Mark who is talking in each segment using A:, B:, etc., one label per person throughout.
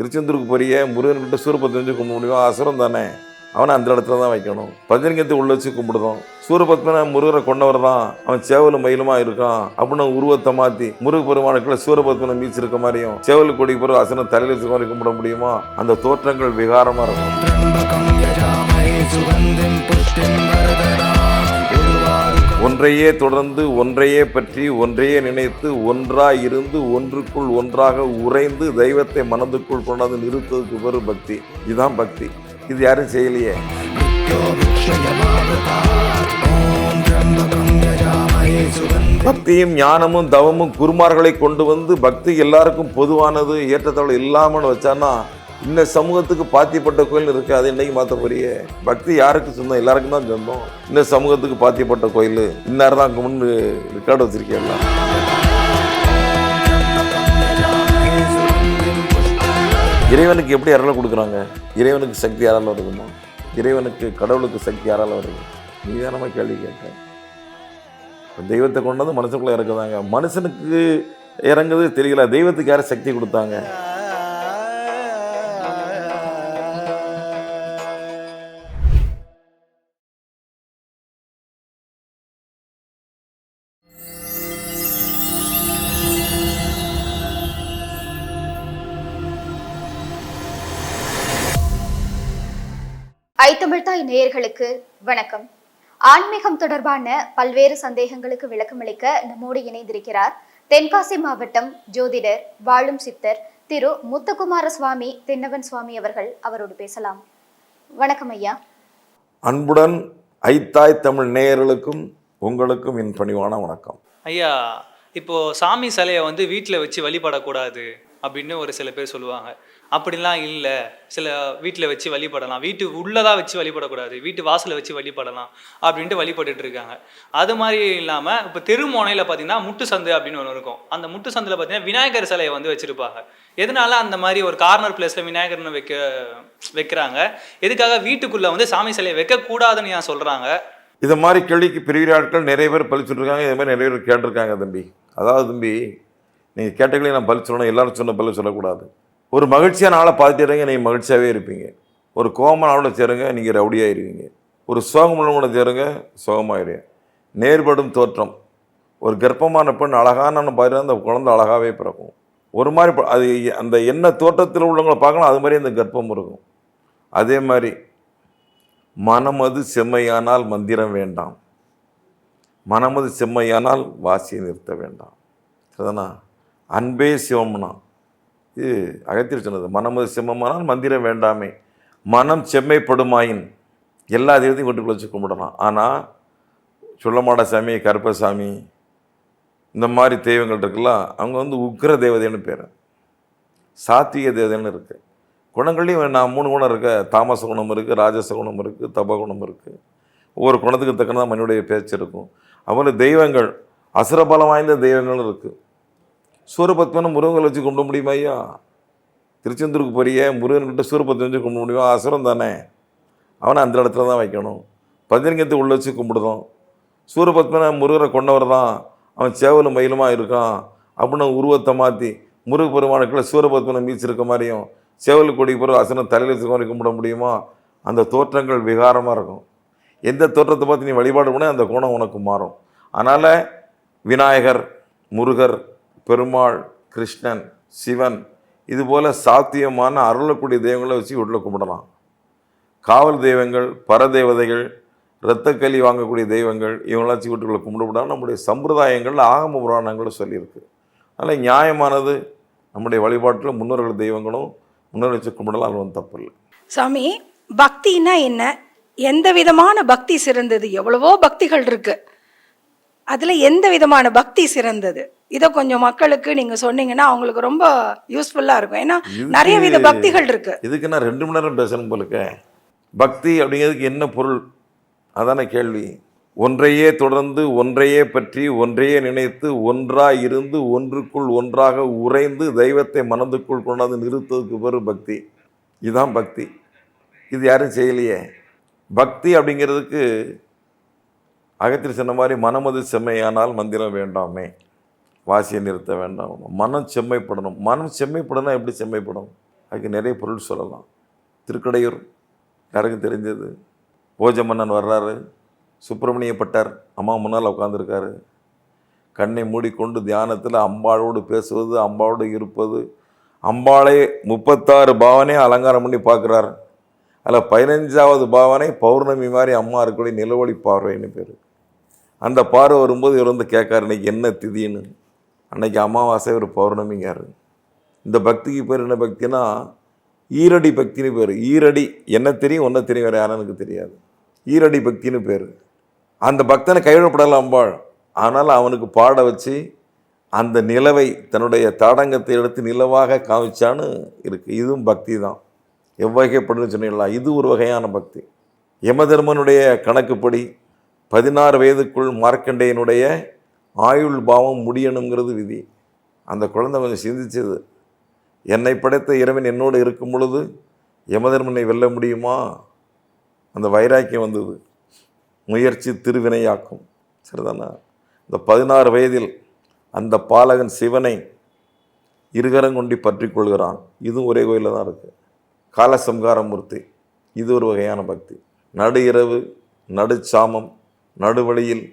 A: திருச்செந்தூருக்கு போறிய முருகன்கிட்ட சூரபத்மன் வச்சு கும்பிட முடியும்? அசுரம் தானே. அவனை அந்த இடத்துல தான் வைக்கணும். பஞ்சலிங்கத்தை உள்ள வச்சு கும்பிடுதோம். சூரபத்மனை முருகரை கொண்டவர் தான். அவன் சேவலும் மயிலுமா இருக்கான். அப்படின்னு உருவத்தை மாற்றி முருக பெருமானுக்குள்ள சூரபத்மனை மீச்சு இருக்க மாதிரியும் சேவல் கொடி பிறகு அசனம் தலையில் வச்சு மாதிரி கும்பிட முடியுமா? அந்த தோற்றங்கள் விகாரமாக இருக்கும். ஒன்றையே தொடர்ந்து ஒன்றையே பற்றி ஒன்றையே நினைத்து ஒன்றாக இருந்து ஒன்றுக்குள் ஒன்றாக உறைந்து தெய்வத்தை மனதுக்குள் கொண்டாந்து நிறுத்ததுக்கு ஒரு பக்தி. இதுதான் பக்தி. இது யாரும் செய்யலையே. பக்தியும் ஞானமும் தவமும் குருமார்களை கொண்டு வந்து பக்தி எல்லாருக்கும் பொதுவானது ஏற்றத்தாழ்வு இல்லாமல் வச்சான்னா இந்த சமூகத்துக்கு பாத்தியப்பட்ட கோயில் இருக்கு அது இன்றைக்கி மாற்ற பெரிய பக்தி யாருக்கு சொந்தம்? எல்லாருக்கும் தான் சொந்தம். இந்த சமூகத்துக்கு பாத்தியப்பட்ட கோயில் இன்னார் தான் முன்னு ரெக்கார்டு வச்சுருக்கேன் இறைவனுக்கு எப்படி யாரால கொடுக்குறாங்க? இறைவனுக்கு சக்தி யாரால வருதுமா? இறைவனுக்கு கடவுளுக்கு சக்தி யாரால வருது? நீ தான் கேள்வி கேட்டேன் தெய்வத்தை கொண்டாந்து மனுஷனுக்குள்ளே இறக்குதாங்க. மனுஷனுக்கு இறங்குது தெரியல. தெய்வத்துக்கு யாரும் சக்தி கொடுத்தாங்க?
B: ஐத்தமிழ்தாய் நேயர்களுக்கு வணக்கம். ஆன்மீகம் தொடர்பான பல்வேறு சந்தேகங்களுக்கு விளக்கமளிக்க நம்மோடு இணைந்திருக்கிறார் தென்காசி மாவட்டம் ஜோதிடர் வாழும் சித்தர் திரு முத்துக்குமார சுவாமி தென்னவன் சுவாமி அவர்கள் அவரோடு பேசலாம். வணக்கம் ஐயா.
A: அன்புடன் ஐத்தாய் தமிழ் நேயர்களுக்கும் உங்களுக்கும் என் பணிவான வணக்கம்.
C: ஐயா இப்போ சாமி சிலையை வந்து வீட்டில் வச்சு வழிபடக்கூடாது அப்படின்னு ஒரு சில பேர் சொல்லுவாங்க. அப்படிலாம் இல்லை. சில வீட்டில் வச்சு வழிபடலாம். வீட்டு உள்ளதாக வச்சு வழிபடக்கூடாது. வீட்டு வாசலில் வச்சு வழிபடலாம் அப்படின்ட்டு வழிபட்டுட்டு இருக்காங்க. அது மாதிரி இல்லாமல் இப்போ தெருமோனையில் பார்த்தீங்கன்னா முட்டு சந்து அப்படின்னு ஒன்று இருக்கும். அந்த முட்டு சந்தில் பார்த்தீங்கன்னா விநாயகர் சிலையை வந்து வச்சுருப்பாங்க. எதனால அந்த மாதிரி ஒரு கார்னர் பிளேஸில் விநாயகர்னு வைக்க வைக்கிறாங்க? எதுக்காக வீட்டுக்குள்ளே வந்து சாமி சிலையை வைக்கக்கூடாதுன்னு ஏன் சொல்கிறாங்க
A: இது மாதிரி கேள்விக்கு பெரிய ஆட்கள் நிறைய பேர் பழிச்சுட்ருக்காங்க இதே மாதிரி நிறைய பேர் கேட்டிருக்காங்க தம்பி. அதாவது தம்பி நீங்கள் கேட்டகளையும் நான் பலி சொல்லணும் எல்லாரும் சொன்ன பழி சொல்லக்கூடாது. ஒரு மகிழ்ச்சியான ஆளை பார்த்துட்டீங்க நீங்கள் மகிழ்ச்சியாகவே இருப்பீங்க. ஒரு கோபமான ஆளோட சேருங்க நீங்கள் ரவுடியாக இருவீங்க ஒரு சோகமுள்ளவங்களோட சேருங்க சோகமாயிருங்க நேர்படும் தோற்றம். ஒரு கர்ப்பமான பெண் அழகான பாரு அந்த குழந்தை அழகாகவே பிறக்கும். ஒரு மாதிரி ப- அது அந்த என்ன தோற்றத்தில் உள்ளவங்களை பார்க்கலாம் அது மாதிரி அந்த கர்ப்பம் இருக்கும். அதே மாதிரி மனமது செம்மையானால் மந்திரம் வேண்டாம். மனமது செம்மையானால் வாசியை நிறுத்த வேண்டாம். சரிதானா? அன்பே சிவம்னா இது அகத்தியர் சொன்னது மனமது செம்மமானால் மந்திரம் வேண்டாமே மனம் செம்மைப்படுமாயின் எல்லா தெய்வத்தையும் வீட்டுக்குள்ள வச்சு கும்பிடலாம். ஆனால் சுள்ளமாடசாமி கருப்பசாமி இந்த மாதிரி தெய்வங்கள் இருக்குல்ல அவங்க வந்து உக்ர தேவதைன்னு பேர். சாத்விக தேவதைன்னு இருக்குது குணங்கள்லையும் நான் மூணு குணம் இருக்க. தாமச குணம் இருக்குது ராஜச குணம் இருக்குது தப குணம் இருக்குது ஒவ்வொரு குணத்துக்கு தக்கன மனிதனுடைய பேச்சு இருக்கும். அவ்வளோ தெய்வங்கள் அசுரபலம் வாய்ந்த தெய்வங்களும் இருக்குது சூரபத்மனை முருகங்களை வச்சு கும்பிட முடியுமா ஐயா? திருச்செந்தூருக்கு போறிய முருகன்கிட்ட சூரபத்மன் வச்சு கும்பிட முடியுமா? அசுரம் தானே. அவனை அந்த இடத்துல தான் வைக்கணும். பஞ்சலிங்கத்தை உள்ளே வச்சு கும்பிடுதோம். சூரபத்மனை முருகரை கொண்டவர் தான். அவன் சேவலும் மயிலுமாக இருக்கான். அப்படின்னு உருவத்தை மாற்றி முருக பெருமானுக்குள்ள சூரபத்மனை மீச்சிருக்க மாதிரியும் சேவல் கொடி பிறகு அசனம் தலையில் வச்சு மாதிரி கும்பிட முடியுமா? அந்த தோற்றங்கள் விகாரமாக இருக்கும். எந்த தோற்றத்தை பார்த்து நீ வழிபாடு பண்ண அந்த குணம் உனக்கு மாறும். அதனால் விநாயகர் முருகர் பெருமாள் கிருஷ்ணன் சிவன் இதுபோல் சாத்தியமான அருளக்கூடிய தெய்வங்களை வச்சு உள்ள கும்பிடலாம். காவல் தெய்வங்கள் பரதேவதைகள் இரத்தக்கலி வாங்கக்கூடிய தெய்வங்கள் இவங்களாம் வச்சு வீட்டுக்குள்ளே கும்பிடக்கூடாது. நம்முடைய சம்பிரதாயங்கள் ஆகம புராணங்களும் சொல்லியிருக்கு. அதனால் நியாயமானது நம்முடைய வழிபாட்டில் முன்னோர்கள் தெய்வங்களும் முன்னோர் வச்சு கும்பிடலாம். அது ஒன்றும் தப்பு இல்லை
D: சாமி பக்தின்னா என்ன? எந்த விதமான பக்தி சிறந்தது? எவ்வளவோ பக்திகள் இருக்குது அதுல எந்த விதமான பக்தி சிறந்தது? இதை கொஞ்சம் மக்களுக்கு நீங்க சொன்னீங்கன்னா அவங்களுக்கு ரொம்ப யூஸ்ஃபுல்லா இருக்கும். ஏன்னா நிறைய வித பக்திகள் இருக்கு.
A: இதுக்கு நான் ரெண்டு மணி நேரம் பேசணும் போலுக்க பக்தி அப்படிங்கிறதுக்கு என்ன பொருள்? அதான கேள்வி. ஒன்றையே தொடர்ந்து ஒன்றையே பற்றி ஒன்றையே நினைத்து ஒன்றாய் இருந்து ஒன்றுக்குள் ஒன்றாக உறைந்து தெய்வத்தை மனதுக்குள் கொண்டாந்து நிறுத்துவதற்கு பேர் பக்தி. இதுதான் பக்தி. இது யாரும் செய்யலையே. பக்தி அப்படிங்கிறதுக்கு அகத்தில் சொன்ன மாதிரி மனமது செம்மையானால் மந்திரம் வேண்டாமே. வாசியை நிறுத்த வேண்டாம். மனம் செம்மைப்படணும். மனம் செம்மைப்படணும் எப்படி செம்மைப்படும்? அதுக்கு நிறைய பொருள் சொல்லலாம். திருக்கடையூர் யாருக்கும் தெரிஞ்சது போஜ மன்னன் வர்றாரு. சுப்பிரமணிய பட்டார் அம்மா முன்னால் உட்காந்துருக்காரு கண்ணை மூடிக்கொண்டு தியானத்தில் அம்பாளோடு பேசுவது அம்பாளோடு இருப்பது. அம்பாளை முப்பத்தாறு பாவனை அலங்காரம் பண்ணி பார்க்குறாரு. அதில் பதினஞ்சாவது பாவனை பௌர்ணமி மாதிரி அம்மா இருக்கக்கூடிய நிலவொளி பார்வைன்னு பேர். அந்த பார்வை வரும்போது இவர் வந்து கேட்காரு இன்னைக்கு என்ன திதின்னு? அன்னைக்கு அமாவாசை ஒரு பௌர்ணமிங்கார் இந்த பக்திக்கு பேர் என்ன பக்தினா ஈரடி பக்தின்னு பேர். ஈரடி என்ன தெரியும் ஒன்றை தெரியும் வேறு யாரும் எனக்கு தெரியாது. ஈரடி பக்தின்னு பேர். அந்த பக்தனை கைவிடப்படலாம் அம்பாள். ஆனால் அவனுக்கு பாட வச்சு அந்த நிலவை தன்னுடைய தாடங்கத்தை எடுத்து நிலவாக காமிச்சான்னு இருக்குது இதுவும் பக்தி தான். எவ்வகைப்படுன்னு சொன்னீங்களா இது ஒரு வகையான பக்தி. யமதர்மனுடைய கணக்குப்படி பதினாறு வயதுக்குள் மார்க்கண்டையனுடைய ஆயுள் பாவம் முடியணுங்கிறது விதி. அந்த குழந்தை கொஞ்சம் சிந்திச்சது. என்னை படைத்த இறைவன் என்னோடு இருக்கும் பொழுது யமதர்மனை வெல்ல முடியுமா? அந்த வைராக்கியம் வந்தது. முயற்சி திருவினையாக்கும். சரிதானா? இந்த பதினாறு வயதில் அந்த பாலகன் சிவனை இருகரங்கொண்டி பற்றி கொள்கிறான் இதுவும் ஒரே கோயிலில் தான் இருக்குது காலசம்காரமூர்த்தி. இது ஒரு வகையான பக்தி. நடு இரவு நடுச்சாமம் நடுவழியில்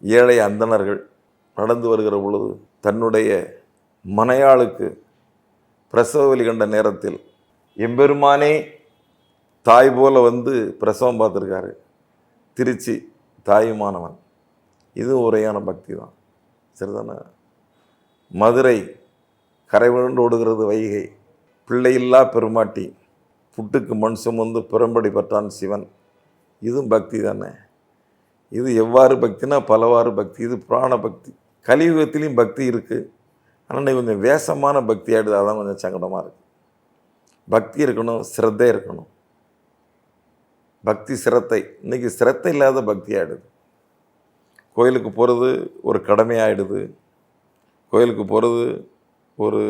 A: ஏழை அந்தணர்கள் நடந்து வருகிற பொழுது தன்னுடைய மனையாளுக்கு பிரசவ வலி கண்ட நேரத்தில் எம்பெருமானே தாய் போல வந்து பிரசவம் பார்த்துருக்காரு. திருச்சி தாயுமானவன். இது உரையான பக்தி தான். சரிதானே? மதுரை கரைவிழுந்து ஓடுகிறது வைகை பிள்ளையில்லா பெருமாட்டி புட்டுக்கு மண் சுமந்து புறம்படி பற்றான் சிவன். இதுவும் பக்தி தானே? இது எவ்வாறு பக்தினா பலவாறு பக்தி இது புராண பக்தி. கலியுகத்திலையும் பக்தி இருக்குது ஆனால் இன்னைக்கு கொஞ்சம் வேஷமான பக்தி ஆகிடுது அதான் கொஞ்சம் சங்கடமாக இருக்குது பக்தி இருக்கணும் சிரத்தை இருக்கணும். பக்தி சிரத்தை. இன்னைக்கு சிரத்தை இல்லாத பக்தி ஆகிடுது கோயிலுக்கு போகிறது ஒரு கடமையாகிடுது கோயிலுக்கு போகிறது ஒரு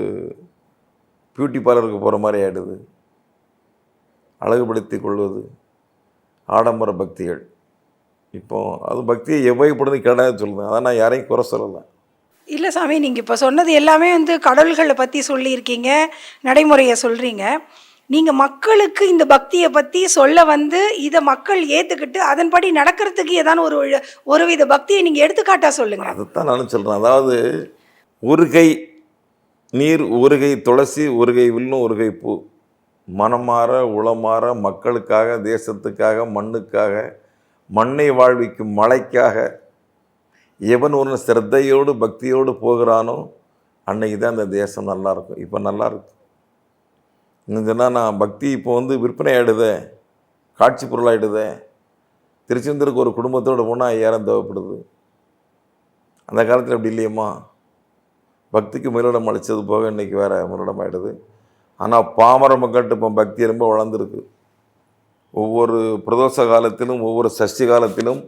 A: பியூட்டி பார்லருக்கு போகிற மாதிரி ஆகிடுது அழகுபடுத்தி கொள்வது ஆடம்பர பக்திகள். இப்போ அது பக்தியை எவ்வகைப்படுது கேட்டால் சொல்லுங்க அதான் நான் யாரையும் குறை சொல்லலை.
D: இல்லை சாமி நீங்கள் இப்போ சொன்னது எல்லாமே வந்து கடவுள்களை பற்றி சொல்லியிருக்கீங்க நடைமுறையை சொல்கிறீங்க. நீங்கள் மக்களுக்கு இந்த பக்தியை பற்றி சொல்ல வந்து இதை மக்கள் ஏற்றுக்கிட்டு அதன்படி நடக்கிறதுக்கு ஏதான ஒரு வழி- ஒருவித பக்தியை நீங்கள் எடுத்துக்காட்டா சொல்லுங்கள்
A: அதைத்தான் நானும் சொல்கிறேன். அதாவது ஒரு கை நீர் ஒரு கை துளசி ஒரு கை வில்லும் ஒரு கை பூ. மனமாற உளமாற மக்களுக்காக தேசத்துக்காக மண்ணுக்காக மண்ணை வாழ்விக்கும் மழைக்காக எவன் ஒரு சிரத்தையோடு பக்தியோடு போகிறானோ அன்னைக்கு தான் அந்த தேசம் நல்லாயிருக்கும். இப்போ நல்லா இன்னும் சொன்னால் நான் பக்தி இப்போ வந்து விற்பனை ஆகிடுதே காட்சி பொருளாகிடுதே திருச்செந்தூருக்கு ஒரு குடும்பத்தோடு போனால் ஐயாயிரம் தேவைப்படுது. அந்த காலத்தில் அப்படி இல்லையம்மா. பக்திக்கு முதலிடம் அளித்தது போக இன்றைக்கி வேறு முதலிடம் ஆகிடுது ஆனால் பாமர மக்கள்கிட்ட இப்போ பக்தி ரொம்ப வளர்ந்துருக்கு. ஒவ்வொரு பிரதோஷ காலத்திலும் ஒவ்வொரு சஷ்டி காலத்திலும்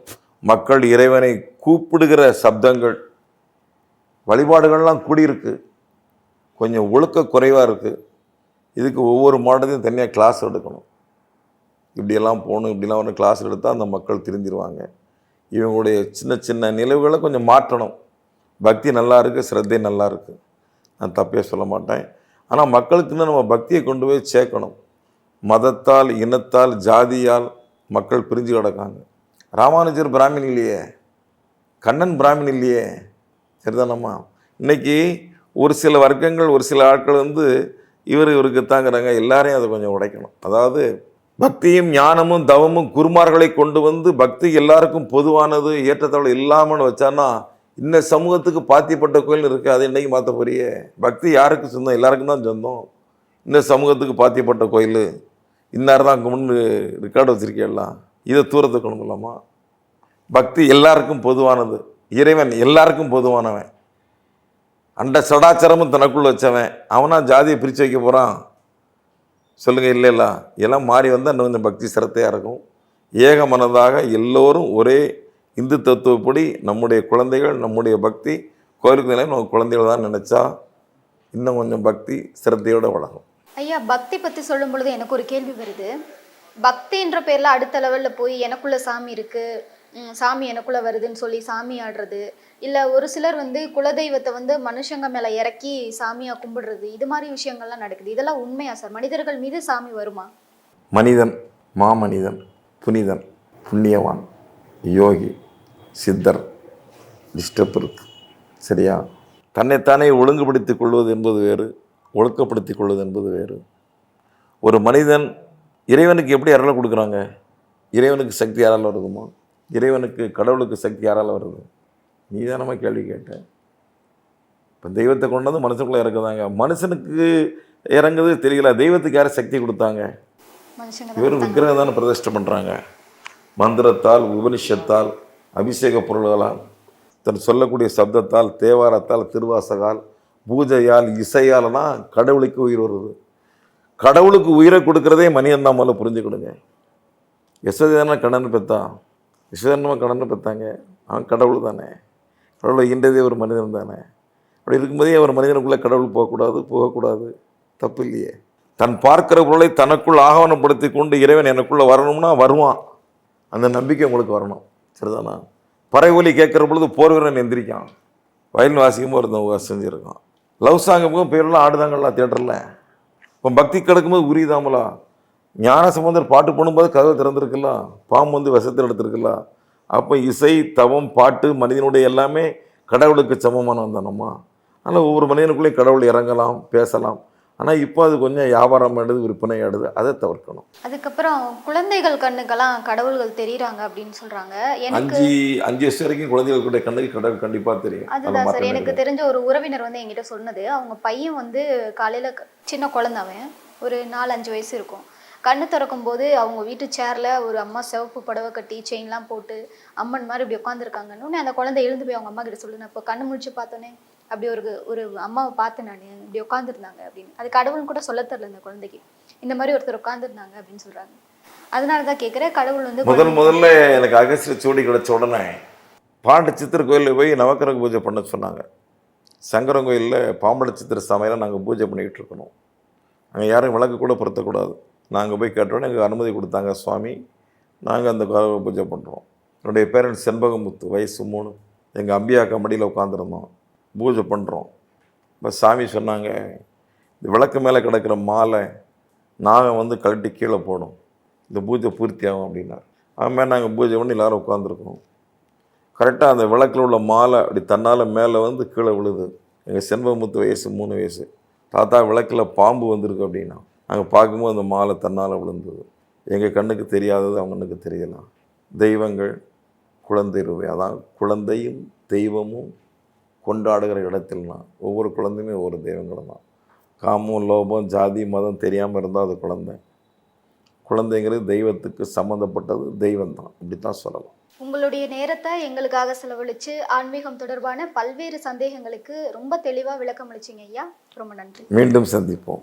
A: மக்கள் இறைவனை கூப்பிடுகிற சப்தங்கள் வழிபாடுகள்லாம் கூடியிருக்கு. கொஞ்சம் ஒழுக்க குறைவாக இருக்குது இதுக்கு ஒவ்வொரு மாடத்தையும் தனியாக கிளாஸ் எடுக்கணும். இப்படியெல்லாம் போகணும் இப்படிலாம் ஒன்று கிளாஸ் எடுத்தால் அந்த மக்கள் திருந்திருவாங்க இவங்களுடைய சின்ன சின்ன நிலவுகளை கொஞ்சம் மாற்றணும். பக்தி நல்லா இருக்குது சிரத்தை நல்லா இருக்குது நான் தப்பே சொல்ல மாட்டேன். ஆனால் மக்களுக்கு இன்னும் நம்ம பக்தியை கொண்டு போய் சேர்க்கணும். மதத்தால் இனத்தால் ஜாதியால் மக்கள் பிரிஞ்சு கிடக்காங்க. ராமானுஜர் பிராமின் இல்லையே கண்ணன் பிராமின் இல்லையே சரிதானம்மா இன்னைக்கு ஒரு சில வர்க்கங்கள் ஒரு சில ஆட்கள் வந்து இவர் இவருக்கு தாங்கிறாங்க எல்லாரையும் அதை கொஞ்சம் உடைக்கணும். அதாவது பக்தியும் ஞானமும் தவமும் குருமார்களை கொண்டு வந்து பக்தி எல்லாருக்கும் பொதுவானது ஏற்றத்தாழ்வு இல்லாமல் வச்சான்னா இந்த சமூகத்துக்கு பாத்தியப்பட்ட கோயில் இருக்குது அதை இன்றைக்கி மாற்ற போறியே? பக்தி யாருக்கு சொந்தம்? எல்லாருக்கும் தான் சொந்தம். இந்த சமூகத்துக்கு பாத்தியப்பட்ட கோயில். இன்னார் தான் கும்பிட்டு ரெக்கார்டு வச்சுருக்கேல்லாம் இதை தூரத்துக்கு கொண்டு போகலாமா பக்தி எல்லாருக்கும் பொதுவானது. இறைவன் எல்லாருக்கும் பொதுவானவன். அண்ட சடாச்சரமும் தனக்குள்ளே வச்சவன். அவனா ஜாதியை பிரித்து வைக்க போகிறான் சொல்லுங்கள் இல்லை இல்லை. எல்லாம் மாறி வந்தால் இன்னும் கொஞ்சம் பக்தி சிரத்தையாக இருக்கும். ஏக மனதாக எல்லோரும் ஒரே இந்து தத்துவப்படி நம்முடைய குழந்தைகள் நம்முடைய பக்தி கோயிலுக்கு நிலையம் நம்ம குழந்தைகள் தான் நினச்சா இன்னும் கொஞ்சம் பக்தி சிரத்தையோடு வளரும்.
B: ஐயா பக்தி பற்றி சொல்லும் பொழுது எனக்கு ஒரு கேள்வி வருது. பக்தின்ற பேரில் அடுத்த லெவலில் போய் எனக்குள்ளே சாமி இருக்குது சாமி எனக்குள்ளே வருதுன்னு சொல்லி சாமி ஆடுறது இல்லை ஒரு சிலர் வந்து குலதெய்வத்தை வந்து மனுஷங்க மேலே இறக்கி சாமியாக கும்பிடுறது இது மாதிரி விஷயங்கள்லாம் நடக்குது. இதெல்லாம் உண்மையா சார்? மனிதர்கள் மீது சாமி வருமா?
A: மனிதன் மாமனிதன் புனிதன் புண்ணியவான் யோகி சித்தர் டிஸ்டர்ப் இருக்கு. சரியா? தன்னைத்தானே ஒழுங்குபடுத்திக் கொள்வது என்பது வேறு. ஒழுக்கப்படுத்திக் கொள்வது என்பது வேறு. ஒரு மனிதன் இறைவனுக்கு எப்படி அருளை கொடுக்குறாங்க? இறைவனுக்கு சக்தி யாரால் வருதுமா? இறைவனுக்கு கடவுளுக்கு சக்தி யாரால் வருது? நீ தானம்மா கேள்வி கேட்ட. இப்போ தெய்வத்தை கொண்டு வந்து மனுஷனுக்குள்ளே இறக்குதாங்க. மனுஷனுக்கு இறங்குது தெரியல. தெய்வத்துக்கு யார் சக்தி கொடுத்தாங்க? இவர் விக்கிரகம் தானே பிரதிஷ்டை பண்ணுறாங்க மந்திரத்தால் உபனிஷத்தால் அபிஷேக பொருள்களால் தன் சொல்லக்கூடிய சப்தத்தால் தேவாரத்தால் திருவாசகால் பூஜையால் இசையாலலாம் கடவுளுக்கு உயிர் வருது. கடவுளுக்கு உயிரை கொடுக்குறதே மனிதன் தான் முதல்ல புரிஞ்சுக்கிடுங்க. யசோதை கடன் பெத்தான். யசோதனமாக கடன் பெத்தாங்க. அவன் கடவுள் தானே. கடவுளை ஈன்றதே ஒரு மனிதன் தானே. அப்படி இருக்கும்போதே ஒரு மனிதனுக்குள்ளே கடவுள் போகக்கூடாது போகக்கூடாது. தப்பு இல்லையே தன் பார்க்கிற பொருளை தனக்குள் ஆகவனப்படுத்தி கொண்டு இறைவன் எனக்குள்ளே வரணும்னா வருவான். அந்த நம்பிக்கை உங்களுக்கு வரணும். சரிதானா? பறை ஒலி கேட்குற பொழுது போர்வீரன் எந்திரிக்கான். வயல் வாசிக்கும்போது ஒருத்தன் செஞ்சுருக்கான். லவ் சாங்குக்கும் பேரெல்லாம் ஆடுதாங்கல்ல தேட்டரில் இப்போ பக்தி கிடக்கும்போது உரியுதாமலா? ஞான சம்பந்தர் பாட்டு பண்ணும்போது கதவை திறந்துருக்கலாம் பாம்பு வந்து விஷத்தில் எடுத்திருக்கலாம் அப்போ இசை தவம் பாட்டு மனிதனுடைய எல்லாமே கடவுளுக்கு சமமானவன் தானம்மா ஆனால் ஒவ்வொரு மனிதனுக்குள்ளேயும் கடவுள் இறங்கலாம் பேசலாம். ஆனால் இப்போ அது கொஞ்சம் வியாபாரம் ஆடுது விற்பனை ஆடுது அதை தவிர்க்கணும்.
B: அதுக்கப்புறம் குழந்தைகள் கண்ணுக்கெல்லாம் கடவுள்கள் தெரியுறாங்க அப்படின்னு சொல்றாங்க.
A: அஞ்சு அஞ்சு வருஷம் வரைக்கும் குழந்தைகளுடைய கண்ணுக்கு கடவுள் கண்டிப்பாக தெரியும். அதை
B: அதுதான் சார் எனக்கு. தெரிஞ்ச ஒரு உறவினர் வந்து என்கிட்ட சொன்னது. அவங்க பையன் வந்து காலையில சின்ன குழந்தை அவன். ஒரு நாலு அஞ்சு வயசு இருக்கும். கண்ணு திறக்கும் போது அவங்க வீட்டு சேர்ல ஒரு அம்மா சிவப்பு புடவை கட்டி செயின்லாம் போட்டு அம்மன் மாதிரி இப்படி உட்காந்துருக்காங்கன்னு அந்த குழந்தை எழுந்து போய் அவங்க அம்மா கிட்ட சொல்லு நான் இப்போ கண்ணு முழிச்சு பார்த்தோன்னே அப்படி ஒரு ஒரு அம்மாவை பார்த்தேன் நான் இப்படி உட்காந்துருந்தாங்க அப்படின்னு. அது கடவுள்னு கூட சொல்ல தெரில இந்த குழந்தைக்கு. இந்த மாதிரி ஒருத்தர் உட்காந்துருந்தாங்க அப்படின்னு சொல்றாங்க. அதனால தான் கேட்குறேன் கடவுள் வந்து
A: முதல் முதல்ல எனக்கு அகஸ்திய சூடி கிடைச்ச உடனே பாண்டு சித்திர கோயிலில் போய் நவக்கிரக பூஜை பண்ண சொன்னாங்க. சங்கரன் கோயிலில் பாம்பட சித்திர சமையலை நாங்கள் பூஜை பண்ணிக்கிட்டு இருக்கணும். அங்கே யாரும் விளக்கு கூட பொருத்தக்கூடாது. நாங்கள் போய் கேட்டோன்னே எங்களுக்கு அனுமதி கொடுத்தாங்க சுவாமி. நாங்கள் அந்த பூஜை பண்ணுறோம் என்னுடைய பேரண்ட்ஸ் செண்பகமுத்து வயசு மூணு. எங்கள் அம்பியாக்கா மடியில் உட்காந்துருந்தோம் பூஜை பண்ணுறோம் இப்போ சாமி சொன்னாங்க இந்த விளக்கு மேலே கிடக்கிற மாலை நாங்கள் வந்து கழட்டி கீழே போடும் இந்த பூஜை பூர்த்தி ஆகும் அப்படின்னார். அதுமாதிரி நாங்கள் பூஜை பண்ணி எல்லாரும் உட்காந்துருக்கோம் கரெக்டாக அந்த விளக்கில் உள்ள மாலை அப்படி தன்னால் மேலே வந்து கீழே விழுது. எங்கள் செண்பமுத்து வயசு மூணு வயசு. தாத்தா விளக்கில் பாம்பு வந்திருக்கு அப்படின்னா நாங்கள் பார்க்கும்போது அந்த மாலை தன்னால் விழுந்தது. எங்கள் கண்ணுக்கு தெரியாதது அவங்க கண்ணுக்கு தெரியலாம் தெய்வங்கள் குழந்தை ரூபாய் அதான் குழந்தையும் தெய்வமும் கொண்டாடுகிற இடத்தில்னா ஒவ்வொரு குழந்தையுமே ஒவ்வொரு தெய்வங்களும் தான். காமம் லோபம் ஜாதி மதம் தெரியாமல் இருந்தால் அது குழந்தை. குழந்தைங்கிறது தெய்வத்துக்கு சம்மந்தப்பட்டது தெய்வம் தான். இப்படி தான் சொல்லலாம்.
B: உங்களுடைய நேரத்தை எங்களுக்காக செலவழிச்சு ஆன்மீகம் தொடர்பான பல்வேறு சந்தேகங்களுக்கு ரொம்ப தெளிவா விளக்கம் அளிச்சீங்க ஐயா. ரொம்ப நன்றி.
A: மீண்டும் சந்திப்போம்.